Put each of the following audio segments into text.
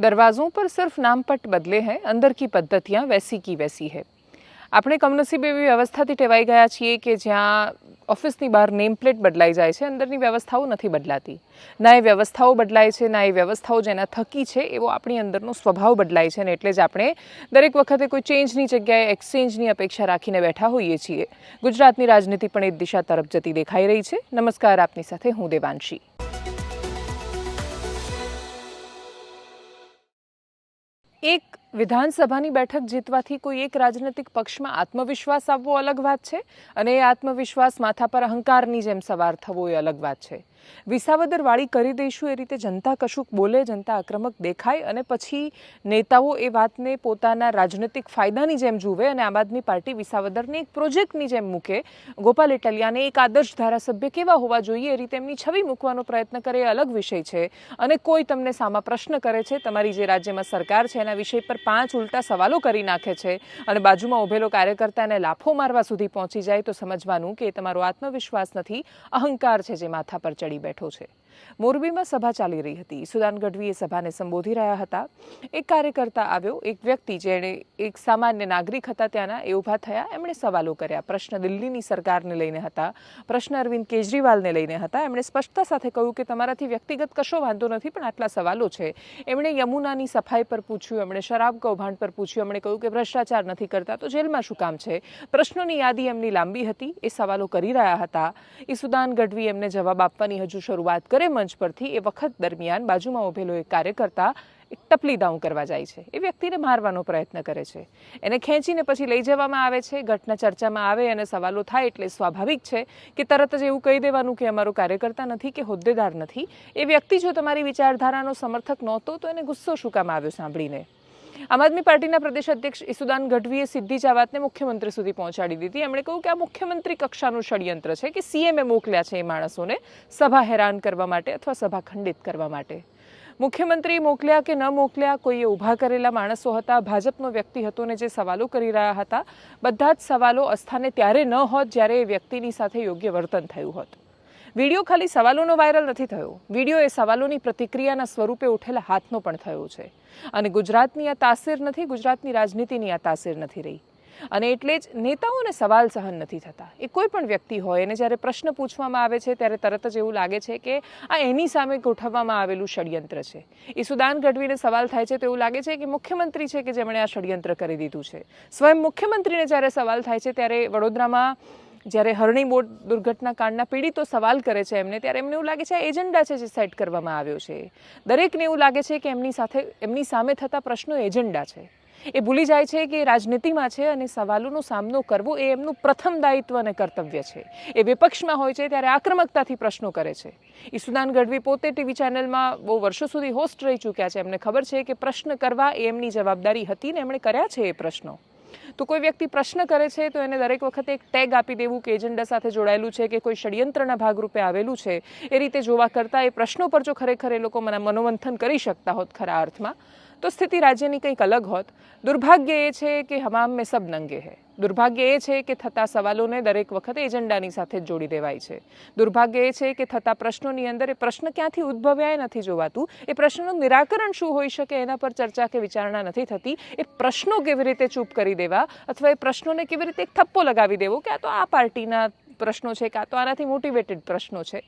दरवाज़ों પર सिर्फ नामपट બદલે હૈ અંદર કી પદ્ધતિયાં વૈસી કી વૈસી હૈ આપણે કમનસીબ એવી વ્યવસ્થાથી ટેવાઈ ગયા છીએ કે જ્યાં ઓફિસની બહાર નેમપ્લેટ બદલાઈ જાય છે અંદરની વ્યવસ્થાઓ નથી બદલાતી ના એ વ્યવસ્થાઓ બદલાય છે ના એ વ્યવસ્થાઓ જેના થકી છે એવો આપણી અંદરનો સ્વભાવ બદલાય છે અને એટલે જ આપણે દરેક વખતે કોઈ ચેન્જની જગ્યાએ એક્સચેન્જની અપેક્ષા રાખીને બેઠા હોઈએ છીએ ગુજરાતની રાજનીતિ પણ એ દિશા તરફ જતી દેખાઈ રહી છે નમસ્કાર આપની સાથે હું દેવાંશી એક વિધાનસભાની બેઠક જીતવાથી કોઈ એક રાજનૈતિક પક્ષમાં આત્મવિશ્વાસ આવવો અલગ વાત છે અને એ આત્મવિશ્વાસ માથા પર અહંકારની જેમ સવાર થવો એ અલગ વાત છે. વિસાવદર વાળી કરી દઈશું એ રીતે જનતા કશુંક બોલે, જનતા આક્રમક દેખાય અને પછી નેતાઓ એ વાતને પોતાના રાજનૈતિક ફાયદાની જેમ જુએ અને આમ આદમી પાર્ટી વિસાવદરને એક પ્રોજેક્ટની જેમ મૂકે. ગોપાલ ઇટલિયાને એક આદર્શ ધારાસભ્ય કેવા હોવા જોઈએ એ રીતે એમની છબી મૂકવાનો પ્રયત્ન કરે એ અલગ વિષય છે. અને કોઈ તમને સામા પ્રશ્ન કરે છે, તમારી જે રાજ્યમાં સરકાર છે એના વિષય પર પાંચ ઉલટા સવાલો કરી નાખે છે અને બાજુમાં ઉભેલો કાર્યકર્તાને લાફો મારવા સુધી પહોંચી જાય તો સમજવાનું કે એ તમારો આત્મવિશ્વાસ નથી, અહંકાર છે જે માથા પર ચડી બેઠો છે. મોરબીમાં સભા ચાલી રહી હતી. સુદાન ગઢવી એ સભાને સંબોધી રહ્યા હતા. એક કાર્યકર્તા આવ્યો, એક વ્યક્તિ જેણે એક સામાન્ય નાગરિક હતા ત્યાંના, એ ઊભા થયા. એમણે સવાલો કર્યા. પ્રશ્ન દિલ્હીની સરકારને લઈને હતા. પ્રશ્ન અરવિંદ કેજરીવાલને લઈને હતા. એમણે સ્પષ્ટતા સાથે કહ્યું કે તમારાથી વ્યક્તિગત કશો વાંધો નથી, પણ આટલા સવાલો છે. એમણે યમુનાની સફાઈ પર પૂછ્યું, એમણે શરાબ કૌભાંડ પર પૂછ્યું, એમણે કહ્યું કે ભ્રષ્ટાચાર નથી કરતા. તો જેલમાં શું કામ છે? પ્રશ્નોની યાદી એમની લાંબી હતી. એ સવાલો કરી રહ્યા હતા. એ સુદાન ગઢવી એમને જવાબ આપવાની હજુ શરૂઆત કરે મંચ પરથી એ વખત દરમિયાન બાજુમાં ઉભેલો એક કાર્યકર્તા એક ટપલી દાઉં કરવા જાય છે. એ વ્યક્તિને મારવાનો પ્રયત્ન કરે છે. એને ખેંચીને પછી લઈ જવામાં આવે છે, ઘટના ચર્ચામાં આવે અને સવાલો થાય એટલે સ્વાભાવિક છે કે તરત જ એવું કહી દેવાનું કે અમારો કાર્યકર્તા નથી કે હોદ્દેદાર નથી. એ વ્યક્તિ જો તમારી વિચારધારાનો સમર્થક નહોતો તો એને ગુસ્સો શું કામ આવ્યો સાંભળીને? આમ આદમી પાર્ટીના પ્રદેશ અધ્યક્ષ ઈસુદાન ગઢવીએ સીધી જ આ વાતને મુખ્યમંત્રી સુધી પહોંચાડી દીધી. એમણે કહ્યું કે આ મુખ્યમંત્રી કક્ષાનું ષડયંત્ર છે કે સીએમએ મોકલ્યા છે એ માણસોને સભા હેરાન કરવા માટે અથવા સભા ખંડિત કરવા માટે. મુખ્યમંત્રી મોકલ્યા કે ન મોકલ્યા, કોઈએ ઊભા કરેલા માણસો હતા, ભાજપનો વ્યક્તિ હતો ને જે સવાલો કરી રહ્યા હતા, બધા જ સવાલો અસ્થાને ત્યારે ન હોત જ્યારે એ વ્યક્તિની સાથે યોગ્ય વર્તન થયું હોત. વીડિયો ખાલી સવાલોનો વાયરલ નથી થયો. વીડિયો એ સવાલોની પ્રતિક્રિયાના સ્વરૂપે ઉઠેલા હાથનો પણ થયો છે. અને ગુજરાતની આ તાસીર નથી, ગુજરાતની રાજનીતિની આ તાસીર નથી રહી. અને એટલે જ નેતાઓને સવાલ સહન નથી થતા. એ કોઈ પણ વ્યક્તિ હોય, એને જ્યારે પ્રશ્ન પૂછવામાં આવે છે, ત્યારે તરત જ એવું લાગે છે કે આ એની સામે ગોઠવવામાં આવેલું ષડયંત્ર છે. એ સુદાન ગઢવીને સવાલ થાય છે તો એવું લાગે છે કે મુખ્યમંત્રી છે કે જેમણે આ ષડયંત્ર કરી દીધું છે. સ્વયં મુખ્યમંત્રીને જ્યારે સવાલ થાય છે ત્યારે વડોદરામાં જ્યારે હરણી બોટ દુર્ઘટના કાંડના પીડિતો સવાલ કરે છે એમને, ત્યારે એમને એવું લાગે છે આ એજન્ડા છે જે સેટ કરવામાં આવ્યો છે. દરેકને એવું લાગે છે કે એમની સાથે, એમની સામે થતા પ્રશ્નો એજન્ડા છે. એ ભૂલી જાય છે કે રાજનીતિમાં છે અને સવાલોનો સામનો કરવો એ એમનું પ્રથમ દાયિત્વ અને કર્તવ્ય છે. એ વિપક્ષમાં હોય છે ત્યારે આક્રમકતાથી પ્રશ્નો કરે છે. ઈસુદાન ગઢવી પોતે ટીવી ચેનલમાં બહુ વર્ષો સુધી હોસ્ટ રહી ચૂક્યા છે. એમને ખબર છે કે પ્રશ્ન કરવા એ એમની જવાબદારી હતી ને એમણે કર્યા છે એ પ્રશ્નો. તો કોઈ વ્યક્તિ પ્રશ્ન કરે છે, તો એને દરેક વખતે એક ટેગ આપી દેવું કે એજન્ડા સાથે જોડાયેલું છે કે કોઈ ષડયંત્રના ભાગરૂપે આવેલું છે. એ રીતે જોવા કરતાં એ પ્રશ્નો પર જો ખરેખર એ લોકો મને મનોમંથન કરી શકતા હોત ખરા અર્થમાં. તો સ્થિતિ રાજ્યની કંઈક અલગ હોત. દુર્ભાગ્ય એ છે કે હમામ મેં સબ નંગે હે. દુર્ભાગ્ય એ છે કે થતા સવાલોને દરેક વખતે એજન્ડાની સાથે જ જોડી દેવાય છે. દુર્ભાગ્ય એ છે કે થતા પ્રશ્નોની અંદર એ પ્રશ્ન ક્યાંથી ઉદ્ભવ્યા એ નથી જોવાતું. એ પ્રશ્નનું નિરાકરણ શું હોઈ શકે એના પર ચર્ચા કે વિચારણા નથી થતી. એ પ્રશ્નો કેવી રીતે ચૂપ કરી દેવા અથવા એ પ્રશ્નોને કેવી રીતે એક થપ્પો લગાવી દેવો કે આ તો આ પાર્ટીના પ્રશ્નો છે કાં તો આનાથી મોટિવેટેડ પ્રશ્નો છે.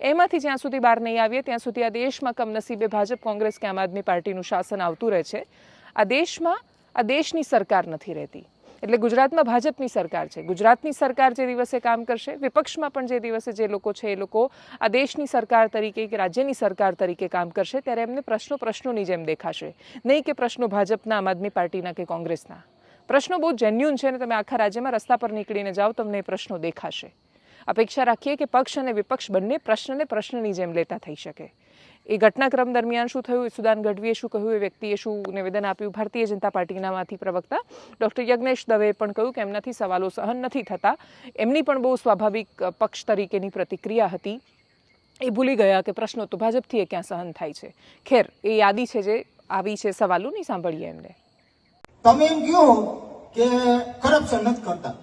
એમાંથી જ્યાં સુધી બહાર નહીં આવીએ, ત્યાં સુધી આ દેશમાં કમનસીબે ભાજપ, કોંગ્રેસ કે આમ આદમી પાર્ટીનું શાસન આવતું રહે છે. આ દેશમાં, આ દેશની સરકાર નથી રહેતી. એટલે ગુજરાતમાં ભાજપની સરકાર છે. ગુજરાતની સરકાર જે દિવસે કામ કરશે, વિપક્ષમાં પણ જે દિવસે જે લોકો છે એ લોકો આ દેશની સરકાર તરીકે કે રાજ્યની સરકાર તરીકે કામ કરશે, ત્યારે એમને પ્રશ્નો પ્રશ્નોની જેમ દેખાશે. નહીં કે પ્રશ્નો ભાજપના, આમ આદમી પાર્ટીના કે કોંગ્રેસના. પ્રશ્નો બહુ જેન્યુન છે અને તમે આખા રાજ્યમાં રસ્તા પર નીકળીને જાઓ, તમને એ પ્રશ્નો દેખાશે. અપેક્ષા રાખીએ કે પક્ષ અને વિપક્ષ બંને પ્રશ્નને પ્રશ્નની જેમ લેતા થઈ શકે. એ ઘટનાક્રમ દરમિયાન શું થયું? સુદાન ગઢવીએ શું કહ્યું? એ વ્યક્તિએ શું નિવેદન આપ્યું? ભારતીય જનતા પાર્ટીનામાંથી પ્રવક્તા ડૉક્ટર યજ્ઞેશ દવેએ પણ કહ્યું કે એમનાથી સવાલો સહન નથી થતા. એમની પણ બહુ સ્વાભાવિક પક્ષ તરીકેની પ્રતિક્રિયા હતી. એ ભૂલી ગયા કે પ્રશ્નો તો ભાજપથી એ ક્યાં સહન થાય છે. ખેર, એ યાદી છે જે આવી છે સવાલોની? સાંભળીએ એમને. તમે એમ કહો કે કરપ્શન નથી કરતા.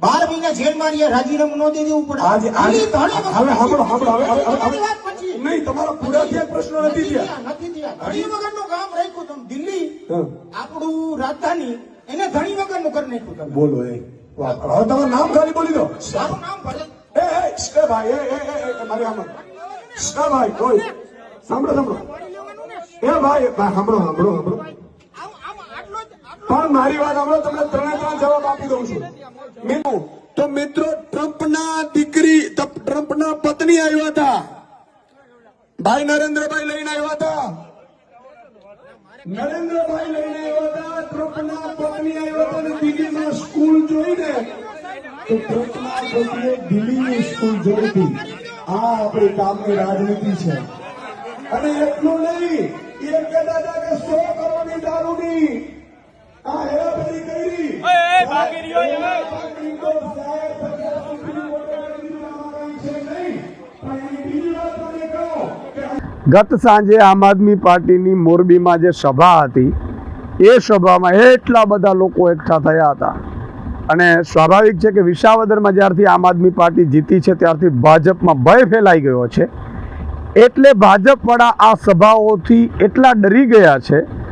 બાર મહિના જેલમાં રહ્યા રાજીનામું ન દઈ દેવું પડે. આજે ઘણી- ઘણી હવે સાંભળો સાંભળો હવે નહીં તમારા પૂરા થયા પ્રશ્નો નથી થયા. નથી થયા. ઘણી વગરનું કામ રાખ્યું તમે. દિલ્હી આપણું રાજધાની એને ધણી વગરનું કરી નાખ્યું તમે. બોલો એ. હવે તમારું નામ ખાલી બોલી દો. સારું નામ ભલે એ એ ભાઈ એ એ મારી આમાં એ ભાઈ કોઈ સાંભળો. સાંભળો એ ભાઈ ભાઈ સાંભળો સાંભળો સાંભળો આમ આમ આટલો જ આટલો પણ મારી વાત સાંભળો, તમને ત્રણે ત્રણ જવાબ આપી દઉં છું. મિત્રો, તો મિત્રો, ટ્રમ્પના દીકરી ટ્રમ્પના પત્ની આવ્યા હતા. ભાઈ નરેન્દ્રભાઈ લઈને આવ્યા હતા. નરેન્દ્રભાઈ લઈને આવ્યા હતા, ટ્રમ્પના પત્ની આવ્યા હતા અને દિલ્હીમાં સ્કૂલ જોઈને તો ટ્રમ્પના પત્નીએ દિલ્હીની સ્કૂલ જોઈ હતી. આ આપણી કામની રાજનીતિ છે. અને એટલું નહીં, એ કહેતા હતા કે સો કરોડની દારૂની આ હેરાફેરી કરી. ગત સાંજે આમ આદમી પાર્ટીની મોરબીમાં જે સભા હતી એ સભામાં એટલા બધા લોકો એકઠા થયા હતા. અને સ્વાભાવિક છે કે વિસાવદરમાં જ્યારથી આમ આદમી પાર્ટી જીતી છે ત્યારથી ભાજપમાં ભય ફેલાઈ ગયો છે. એટલે ભાજપવાળા આ સભાઓથી એટલા ડરી ગયા છે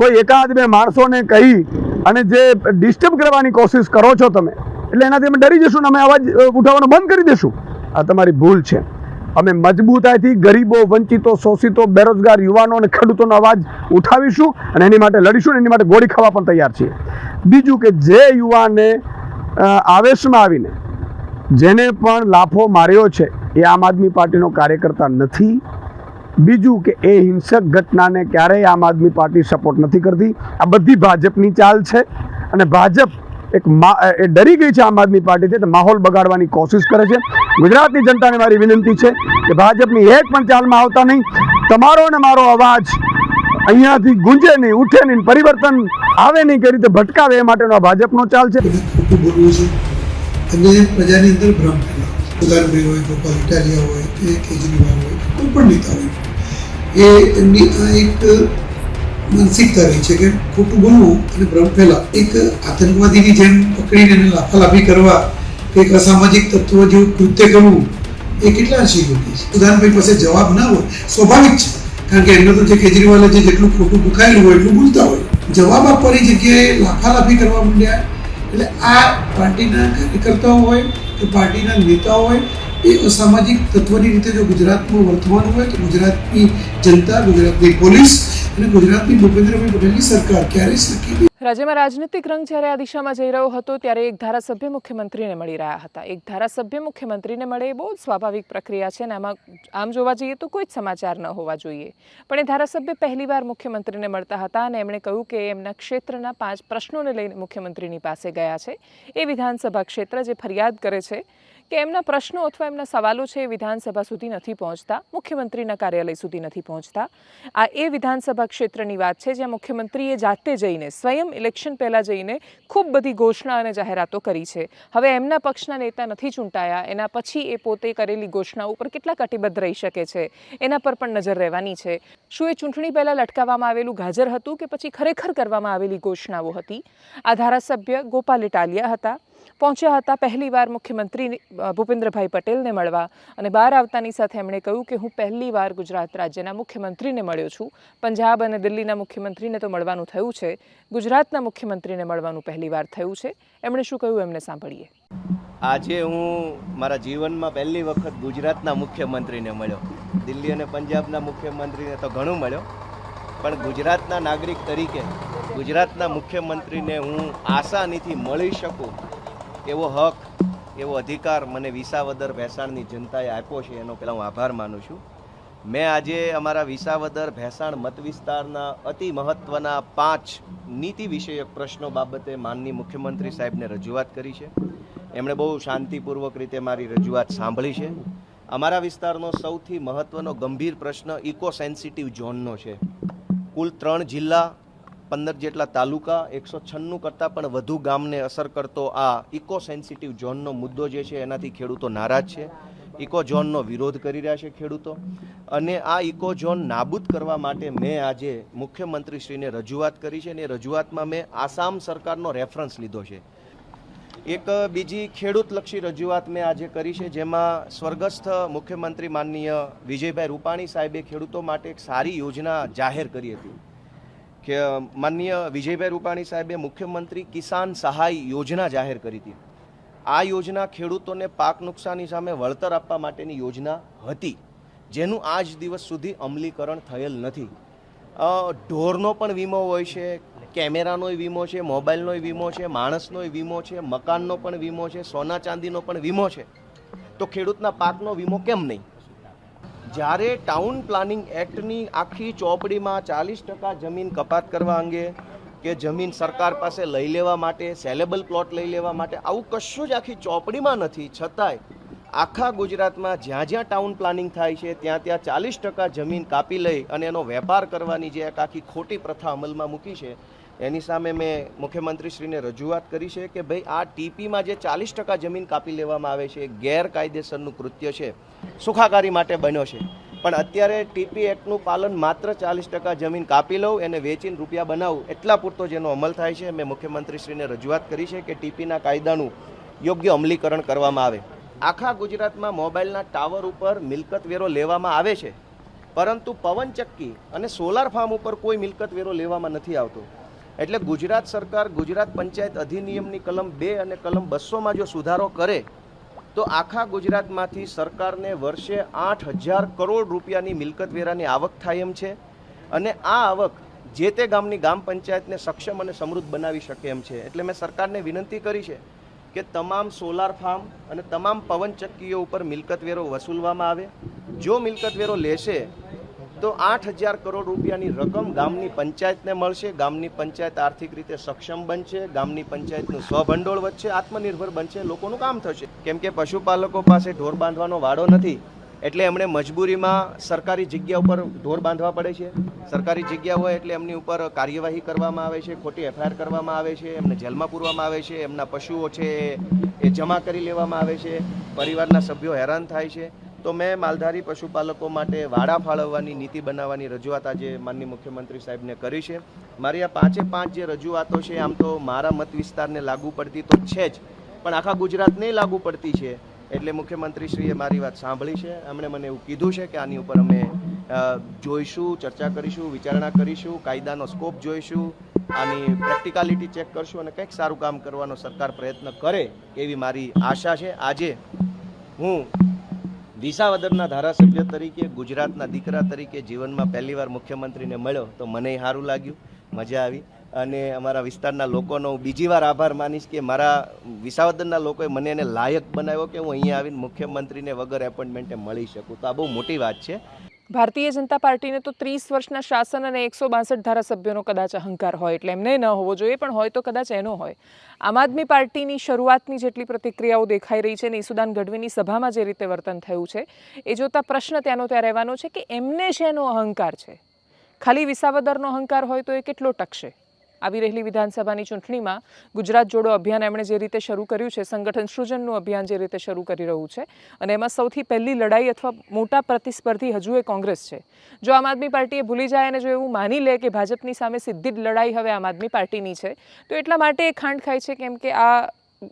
કોઈ એકાદ બે માણસોને કહી અને જે ડિસ્ટર્બ કરવાની કોશિશ કરો છો તમે, એટલે એનાથી અમે ડરી જશું અમે અવાજ ઉઠાવવાનું બંધ કરી દેશું. આ તમારી ભૂલ છે. અમે મજબૂતાઈથી ગરીબો, વંચિતો, શોષિતો, બેરોજગાર યુવાનો અને ખેડૂતોનો અવાજ ઉઠાવીશું અને એની માટે લડીશું એની માટે ગોળી ખાવા પણ તૈયાર છીએ. બીજું કે જે યુવાને આવેશમાં આવીને જેને પણ લાફો માર્યો છે, એ આમ આદમી પાર્ટીનો કાર્યકર્તા નથી. બીજું કે એ હિંસક ઘટનાને ક્યારેય આમ આદમી પાર્ટી સપોર્ટ નથી કરતી. આ બધી ભાજપની ચાલ છે અને ભાજપ એક એ ડરી ગઈ છે આમ આદમી પાર્ટીથી તો માહોલ બગાડવાની કોશિશ કરે છે. ગુજરાતની જનતાને મારી વિનંતી છે કે ભાજપની એક પણ ચાલમાં આવતા નહીં. તમારો ને મારો અવાજ અહીંયાથી ગુંજે નહીં, ઉઠે નહીં, પરિવર્તન આવે નહીં કઈ રીતે ભટકાવે એ માટેનો આ ભાજપનો ચાલ છે. પ્રજાની અંદર ભ્રમ ઉદારભાઈ હોય, ગોપાલ ઇટાલિયા હોય કે કેજરીવાલ હોય, કોઈ પણ નેતા હોય. એ એમની આ એક માનસિકતા રહી છે કે ખોટું બોલવું અને ભ્રમ ફેલાવ. એક આતંકવાદીની જેમ પકડીને એને લાફાલાફી કરવા કે એક અસામાજિક તત્વ જેવું કૃત્ય કરવું, એ કેટલા અંશે યોગ્ય પાસે જવાબ ના હોય, સ્વાભાવિક છે. કારણ કે એમને તો જે કેજરીવાલે જે જેટલું ખોટું દુખાયેલું હોય, એટલું બોલતા હોય. જવાબ આપવાની જગ્યાએ લાફાલાફી કરવા માંડ્યા. એટલે આ પાર્ટીના કાર્યકર્તાઓ હોય કે પાર્ટીના નેતાઓ હોય એ અસામાજિક તત્વની રીતે જો ગુજરાતનું વર્તમાન હોય તો ગુજરાતની જનતા, ગુજરાતની પોલીસ અને ગુજરાતની ભૂપેન્દ્રભાઈ પટેલની સરકાર ક્યારેય નહીં. રાજ્યમાં રાજનીતિક રંગ જ્યારે આ દિશામાં જઈ રહ્યો હતો, ત્યારે એક ધારાસભ્ય મુખ્યમંત્રીને મળી રહ્યા હતા. એક ધારાસભ્ય મુખ્યમંત્રીને મળે એ બહુ જ સ્વાભાવિક પ્રક્રિયા છે અને આમાં આમ જોવા જઈએ તો કોઈ જ સમાચાર ન હોવા જોઈએ. પણ એ ધારાસભ્ય પહેલીવાર મુખ્યમંત્રીને મળતા હતા અને એમણે કહ્યું કે એમના ક્ષેત્રના પાંચ પ્રશ્નોને લઈને મુખ્યમંત્રીની પાસે ગયા છે. એ વિધાનસભા ક્ષેત્ર જે ફરિયાદ કરે છે કે એમના પ્રશ્નો અથવા એમના સવાલો છે એ વિધાનસભા સુધી નથી પહોંચતા, મુખ્યમંત્રીના કાર્યાલય સુધી નથી પહોંચતા. આ એ વિધાનસભા ક્ષેત્રની વાત છે જ્યાં મુખ્યમંત્રીએ જાતે જઈને સ્વયં ઇલેક્શન પહેલાં જઈને ખૂબ બધી ઘોષણા અને જાહેરાતો કરી છે. હવે એમના પક્ષના નેતા નથી ચૂંટાયા, એના પછી એ પોતે કરેલી ઘોષણા ઉપર કેટલા કટિબદ્ધ રહી શકે છે, એના પર પણ નજર રહેવાની છે. શું એ ચૂંટણી પહેલાં લટકાવવામાં આવેલું ગાજર હતું કે પછી ખરેખર કરવામાં આવેલી ઘોષણાઓ હતી? આ ધારાસભ્ય ગોપાલ ઇટાલિયા હતા. પહોંચ્યા હતા પહેલીવાર મુખ્યમંત્રી ભૂપેન્દ્રભાઈ પટેલને મળવા અને બહાર આવતાની સાથે એમણે કહ્યું કે હું પહેલીવાર ગુજરાત રાજ્યના મુખ્યમંત્રીને મળ્યો છું. પંજાબ અને દિલ્હીના મુખ્યમંત્રીને તો મળવાનું થયું છે. ગુજરાતના મુખ્યમંત્રીને મળવાનું પહેલીવાર થયું છે. એમણે શું કહ્યું એમને સાંભળીએ. આજે હું મારા જીવનમાં પહેલી વખત ગુજરાતના મુખ્યમંત્રીને મળ્યો. દિલ્હી અને પંજાબના મુખ્યમંત્રીને તો ઘણું મળ્યો. પણ ગુજરાતના નાગરિક તરીકે ગુજરાતના મુખ્યમંત્રીને હું આસાનીથી મળી શકું એવો હક, એવો અધિકાર મને વિસાવદર ભેસાણની જનતાએ આપ્યો છે, એનો પહેલાં હું આભાર માનું છું. મેં આજે અમારા વિસાવદર ભેસાણ મત વિસ્તારના અતિ મહત્ત્વના પાંચ નીતિ વિષયક પ્રશ્નો બાબતે માનની મુખ્યમંત્રી સાહેબને રજૂઆત કરી છે. એમણે બહુ શાંતિપૂર્વક રીતે મારી રજૂઆત સાંભળી છે. અમારા વિસ્તારનો સૌથી મહત્ત્વનો ગંભીર પ્રશ્ન ઇકો સેન્સિટિવ ઝોનનો છે. કુલ ત્રણ જિલ્લા પંદર જેટલા તાલુકા, એકસો છન્નું કરતાં પણ વધુ ગામને અસર કરતો આ ઇકો સેન્સિટિવ ઝોનનો મુદ્દો જે છે, એનાથી ખેડૂતો નારાજ છે. ઇકો ઝોનનો વિરોધ કરી રહ્યા છે ખેડૂતો. અને આ ઇકો ઝોન નાબૂદ કરવા માટે મેં આજે મુખ્યમંત્રીશ્રીને રજૂઆત કરી છે અને રજૂઆતમાં મેં આસામ સરકારનો રેફરન્સ લીધો છે. એક બીજી ખેડૂતલક્ષી રજૂઆત મેં આજે કરી છે, જેમાં સ્વર્ગસ્થ મુખ્યમંત્રી માનનીય વિજયભાઈ રૂપાણી સાહેબે ખેડૂતો માટે એક સારી યોજના જાહેર કરી હતી. કે માનનીય વિજયભાઈ રૂપાણી સાહેબે મુખ્યમંત્રી કિસાન સહાય યોજના જાહેર કરી હતી. આ યોજના ખેડૂતોને પાક નુકસાની સામે વળતર આપવા માટેની યોજના હતી. જેનું આજ દિવસ સુધી અમલીકરણ થયેલ નથી. ઢોરનો પણ વીમો હોય છે કેમેરાનોય વીમો છે મોબાઈલનોય વીમો છે માણસનોય વીમો છે, મકાનનો પણ વીમો છે, સોના ચાંદીનો પણ વીમો છે. તો ખેડૂતના પાકનો વીમો કેમ નહીં? જ્યારે ટાઉન પ્લાનિંગ એક્ટની આખી ચોપડીમાં ચાલીસ ટકા જમીન કપાત કરવા અંગે કે જમીન સરકાર પાસે લઈ લેવા માટે સેલેબલ પ્લોટ લઈ લેવા માટે, આવું કશું જ આખી ચોપડીમાં નથી. છતાંય આખા ગુજરાતમાં જ્યાં જ્યાં ટાઉન પ્લાનિંગ થાય છે, ત્યાં ત્યાં ચાલીસ ટકા જમીન કાપી લઈ અને એનો વેપાર કરવાની જે એક આખી ખોટી પ્રથા અમલમાં મૂકી છે એની સામે મેં મુખ્યમંત્રીશ્રીને રજૂઆત કરી છે કે ભાઈ, આ ટીપીમાં જે ચાલીસ ટકા જમીન કાપી લેવામાં આવે છે, એ ગેરકાયદેસરનું કૃત્ય છે, સુખાકારી માટે બન્યો છે. પણ અત્યારે ટીપી એક્ટનું પાલન માત્ર ચાલીસ ટકા જમીન કાપી લઉં, એને વેચીને રૂપિયા બનાવું, એટલા પૂરતો જેનો અમલ થાય છે. મેં મુખ્યમંત્રીશ્રીને રજૂઆત કરી છે કે ટીપીના કાયદાનું યોગ્ય અમલીકરણ કરવામાં આવે. આખા ગુજરાતમાં મોબાઈલના ટાવર ઉપર મિલકત વેરો લેવામાં આવે છે. પરંતુ પવનચક્કી અને સોલાર ફાર્મ ઉપર કોઈ મિલકત વેરો લેવામાં નથી આવતો. એટલે ગુજરાત સરકાર ગુજરાત પંચાયત અધિનિયમની કલમ બે અને કલમ બસોમાં જો સુધારો કરે, તો આખા ગુજરાતમાંથી સરકારને વર્ષે આઠ હજાર કરોડ રૂપિયાની મિલકત વેરાની આવક થાય એમ છે. અને આ આવક જે તે ગામની ગામ પંચાયતને સક્ષમ અને સમૃદ્ધ બનાવી શકે એમ છે. એટલે મેં સરકારને વિનંતી કરી છે કે તમામ સોલાર ફાર્મ અને તમામ પવનચક્કીઓ ઉપર મિલકત વેરો વસૂલવામાં આવે. જો મિલકત વેરો લેશે તો આઠ હજાર કરોડ રૂપિયાની રકમ ગામની પંચાયતને મળશે. ગામની પંચાયત આર્થિક રીતે સક્ષમ બનશે. ગામની પંચાયતનું સ્વભંડોળ વધશે, આત્મનિર્ભર બનશે, લોકોનું કામ થશે. કેમ કે પશુપાલકો પાસે ઢોર બાંધવાનો વાડો નથી, એટલે એમણે મજબૂરીમાં સરકારી જગ્યા ઉપર ઢોર બાંધવા પડે છે. સરકારી જગ્યા હોય એટલે એમની ઉપર કાર્યવાહી કરવામાં આવે છે, ખોટી એફઆઈઆર કરવામાં આવે છે, એમને જેલમાં પૂરવામાં આવે છે, એમના પશુઓ છે એ જમા કરી લેવામાં આવે છે, પરિવારના સભ્યો હેરાન થાય છે. તો મેં માલધારી પશુપાલકો માટે વાડા ફાળવવાની નીતિ બનાવવાની રજૂઆત આજે માનનીય મુખ્યમંત્રી સાહેબને કરી છે. મારી આ પાંચે પાંચ જે રજૂઆતો છે, આમ તો મારા મત વિસ્તારને લાગુ પડતી તો છે જ, પણ આખા ગુજરાતને લાગુ પડતી છે. એટલે મુખ્યમંત્રીશ્રીએ મારી વાત સાંભળી છે. એમણે મને એવું કીધું છે કે આની ઉપર અમે જોઈશું, ચર્ચા કરીશું, વિચારણા કરીશું, કાયદાનો સ્કોપ જોઈશું, આની પ્રેક્ટિકાલિટી ચેક કરશું અને કંઈક સારું કામ કરવાનો સરકાર પ્રયત્ન કરે એવી મારી આશા છે. આજે હું વિસાવદરના ધારાસભ્ય તરીકે, ગુજરાતના દીકરા તરીકે જીવનમાં પહેલીવાર મુખ્યમંત્રીને મળ્યો તો મને સારું લાગ્યું, મજા આવી. અને અમારા વિસ્તારના લોકોનો હું બીજી વાર આભાર માનીશ કે મારા વિસાવદરના લોકોએ મને એને લાયક બનાવ્યો કે હું અહીંયા આવીને મુખ્યમંત્રીને વગર એપોઇન્ટમેન્ટે મળી શકું. તો આ બહુ મોટી વાત છે. ભારતીય જનતા પાર્ટીને તો ત્રીસ વર્ષના શાસન અને એકસો બાસઠ ધારાસભ્યોનો કદાચ અહંકાર હોય એટલે એમને ન હોવો જોઈએ, પણ હોય તો કદાચ એનો હોય. આમ આદમી પાર્ટીની શરૂઆતની જેટલી પ્રતિક્રિયાઓ દેખાઈ રહી છે ને ઈસુદાન ગઢવીની સભામાં જે રીતે વર્તન થયું છે, એ જોતા પ્રશ્ન ત્યાંનો ત્યાં રહેવાનો છે કે એમને શેનો અહંકાર છે? ખાલી વિસાવદરનો અહંકાર હોય તો એ કેટલો ટકશે? આવી રહેલી વિધાનસભાની ચૂંટણીમાં ગુજરાત જોડો અભિયાન એમણે જે રીતે શરૂ કર્યું છે, સંગઠન સૃજનનું અભિયાન જે રીતે શરૂ કરી રહ્યું છે, અને એમાં સૌથી પહેલી લડાઈ અથવા મોટા પ્રતિસ્પર્ધી હજુ એ કોંગ્રેસ છે. જો આમ આદમી પાર્ટીએ ભૂલી જાય અને જો એવું માની લે કે ભાજપની સામે સીધી જ લડાઈ હવે આમ આદમી પાર્ટીની છે, તો એટલા માટે એ ખાંડ ખાય છે, કેમ કે આ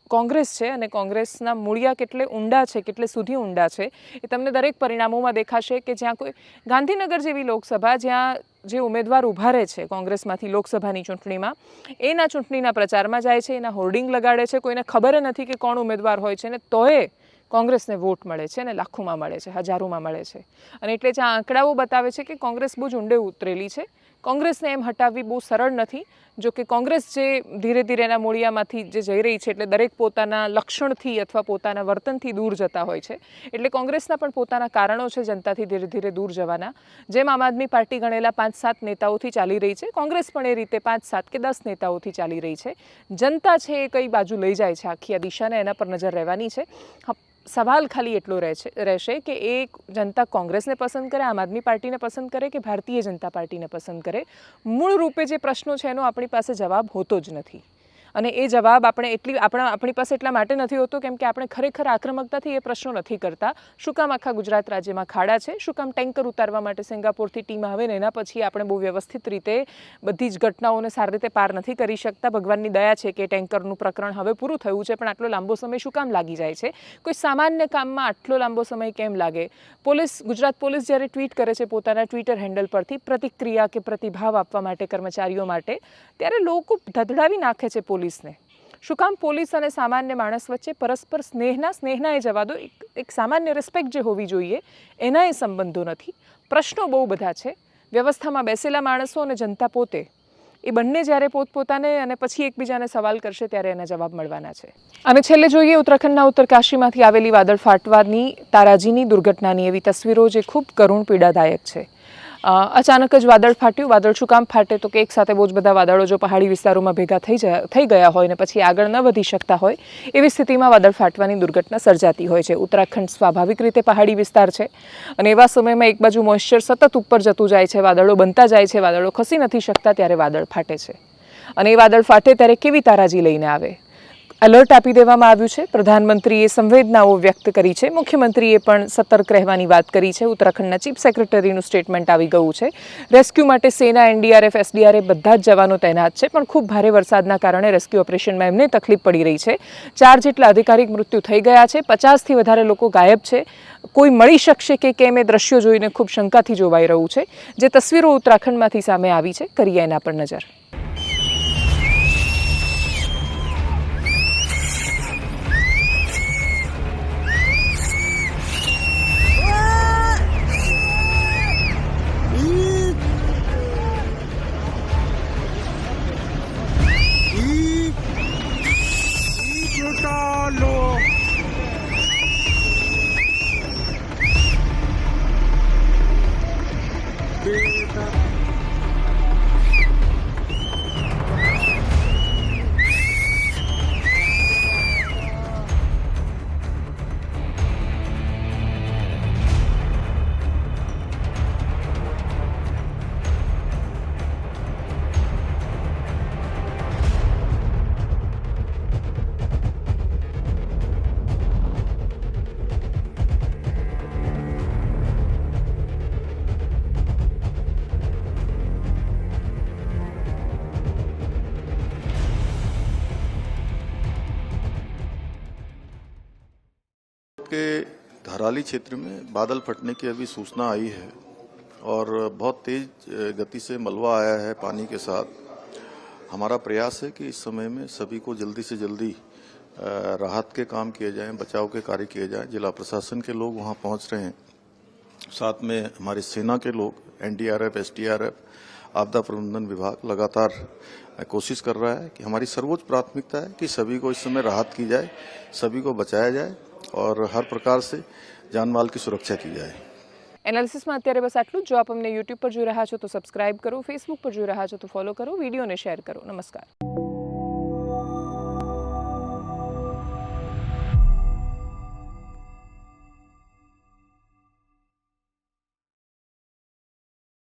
કોંગ્રેસ છે અને કોંગ્રેસના મૂળિયા કેટલે ઊંડા છે, કેટલે સુધી ઊંડા છે, એ તમને દરેક પરિણામોમાં દેખાશે કે જ્યાં કોઈ ગાંધીનગર જેવી લોકસભા, જ્યાં જે ઉમેદવાર ઊભા રહે છે કોંગ્રેસમાંથી લોકસભાની ચૂંટણીમાં, એના ચૂંટણીના પ્રચારમાં જાય છે, એના હોર્ડિંગ લગાડે છે, કોઈને ખબર નથી કે કોણ ઉમેદવાર હોય છે ને તોય કોંગ્રેસને વોટ મળે છે અને લાખોમાં મળે છે, હજારોમાં મળે છે. અને એટલે જ આંકડાઓ બતાવે છે કે કોંગ્રેસ બહુ જ ઊંડે ઉતરેલી છે. કોંગ્રેસને એમ હટાવવી બહુ સરળ નથી. જો કે કોંગ્રેસ જે ધીરે ધીરે એના મૂળિયામાંથી જે જઈ રહી છે એટલે દરેક પોતાના લક્ષણથી અથવા પોતાના વર્તનથી દૂર જતા હોય છે. એટલે કોંગ્રેસના પણ પોતાના કારણો છે જનતાથી ધીરે ધીરે દૂર જવાના. જેમ આમ આદમી પાર્ટી ગણેલા પાંચ સાત નેતાઓથી ચાલી રહી છે. કોંગ્રેસ પણ એ રીતે પાંચ સાત કે દસ નેતાઓથી ચાલી રહી છે. જનતા છે એ કઈ બાજુ લઈ જાય છે આખી આ દિશાને, એના પર નજર રહેવાની છે. સવાલ ખાલી એટલો રહેશે રહેશે કે એ જનતા કોંગ્રેસને પસંદ કરે, આમ આદમી પાર્ટીને પસંદ કરે કે ભારતીય જનતા પાર્ટીને પસંદ કરે? મૂળ રૂપે જે પ્રશ્નો છે એનો આપણી પાસે જવાબ હોતો જ નથી. અને એ જવાબ આપણે એટલી, આપણા, આપણી પાસે એટલા માટે નથી હોતો કેમ કે આપણે ખરેખર આક્રમકતાથી એ પ્રશ્નો નથી કરતા. શું કામ આખા ગુજરાત રાજ્યમાં ખાડા છે? શું કામ ટેન્કર ઉતારવા માટે સિંગાપોરથી ટીમ આવે ને એના પછી આપણે બહુ વ્યવસ્થિત રીતે બધી જ ઘટનાઓને સારી રીતે પાર નથી કરી શકતા? ભગવાનની દયા છે કે ટેન્કરનું પ્રકરણ હવે પૂરું થયું છે, પણ આટલો લાંબો સમય શું કામ લાગી જાય છે? કોઈ સામાન્ય કામમાં આટલો લાંબો સમય કેમ લાગે? પોલીસ, ગુજરાત પોલીસ જ્યારે ટ્વીટ કરે છે પોતાના ટ્વિટર હેન્ડલ પરથી પ્રતિક્રિયા કે પ્રતિભાવ આપવા માટે, કર્મચારીઓ માટે, ત્યારે લોકો ધધડાવી નાખે છે પોલીસને. શું કામ પોલીસ અને સામાન્ય માણસ વચ્ચે પરસ્પર સ્નેહના સ્નેહના જવા દો એક એક સામાન્ય રિસ્પેક્ટ જે હોવી જોઈએ, એના સંબંધો નથી. પ્રશ્નો બહુ બધા છે. વ્યવસ્થામાં બેસેલા માણસો અને જનતા પોતે. એ બંને જ્યારે પોતપોતાને અને પછી એકબીજાને સવાલ કરશે ત્યારે એના જવાબ મળવાના છે. અને છેલ્લે જોઈએ ઉત્તરાખંડના ઉત્તરકાશીમાંથી આવેલી વાદળ ફાટવાની તારાજીની દુર્ઘટનાની એવી તસવીરો જે ખૂબ કરુણ પીડાદાયક છે. અચાનક જ વાદળ ફાટ્યું. વાદળ શું કામ ફાટે તો કે એક સાથે બહુ જ બધા વાદળો જો પહાડી વિસ્તારોમાં ભેગા થઈ જાય થઈ ગયા હોય ને પછી આગળ ન વધી શકતા હોય, એવી સ્થિતિમાં વાદળ ફાટવાની દુર્ઘટના સર્જાતી હોય છે. ઉત્તરાખંડ સ્વાભાવિક રીતે પહાડી વિસ્તાર છે અને એવા સમયમાં એક બાજુ મોઇશ્ચર સતત ઉપર જતું જાય છે, વાદળો બનતા જાય છે, વાદળો ખસી નથી શકતા, ત્યારે વાદળ ફાટે છે. અને એ વાદળ ફાટે ત્યારે કેવી તારાજી લઈને આવે? એલર્ટ આપી દેવામાં આવ્યું છે. પ્રધાનમંત્રીએ સંવેદનાઓ વ્યક્ત કરી છે. મુખ્યમંત્રીએ પણ સતર્ક રહેવાની વાત કરી છે. ઉત્તરાખંડના ચીફ સેક્રેટરીનું સ્ટેટમેન્ટ આવી ગયું છે. રેસ્ક્યુ માટે સેના, એનડીઆરએફ એસડીઆરએફ બધા જ જવાનો તૈનાત છે, પણ ખૂબ ભારે વરસાદના કારણે રેસ્ક્યુ ઓપરેશનમાં એમને તકલીફ પડી રહી છે. ચાર જેટલા અધિકારિક મૃત્યુ થઈ ગયા છે. પચાસથી વધારે લોકો ગાયબ છે. કોઈ મળી શકશે કે કેમ એ દ્રશ્યો જોઈને ખૂબ શંકાથી જોવાઈ રહ્યું છે. જે તસવીરો ઉત્તરાખંડમાંથી સામે આવી છે. કરીએ એના પર નજર. धराली क्षेत्र में बादल फटने की अभी सूचना आई है और बहुत तेज गति से मलबा आया है पानी के साथ। हमारा प्रयास है कि इस समय में सभी को जल्दी से जल्दी राहत के काम किए जाएँ, बचाव के कार्य किए जाएँ। जिला प्रशासन के लोग वहाँ पहुँच रहे हैं। साथ में हमारी सेना के लोग, एनडीआरएफ, एसडीआरएफ, आपदा प्रबंधन विभाग लगातार कोशिश कर रहा है कि हमारी सर्वोच्च प्राथमिकता है कि सभी को इस समय राहत की जाए, सभी को बचाया जाए और हर प्रकार से जान माल की सुरक्षा की जाए એનાલિસિસમાં અત્યારે બસ આટલું જ જો આપ અમને યુટ્યુબ પર જોઈ રહ્યા છો તો સબસ્ક્રાઇબ કરો ફેસબુક પર જોઈ રહ્યા છો તો ફોલો કરો વિડીયોને શેર કરો નમસ્કાર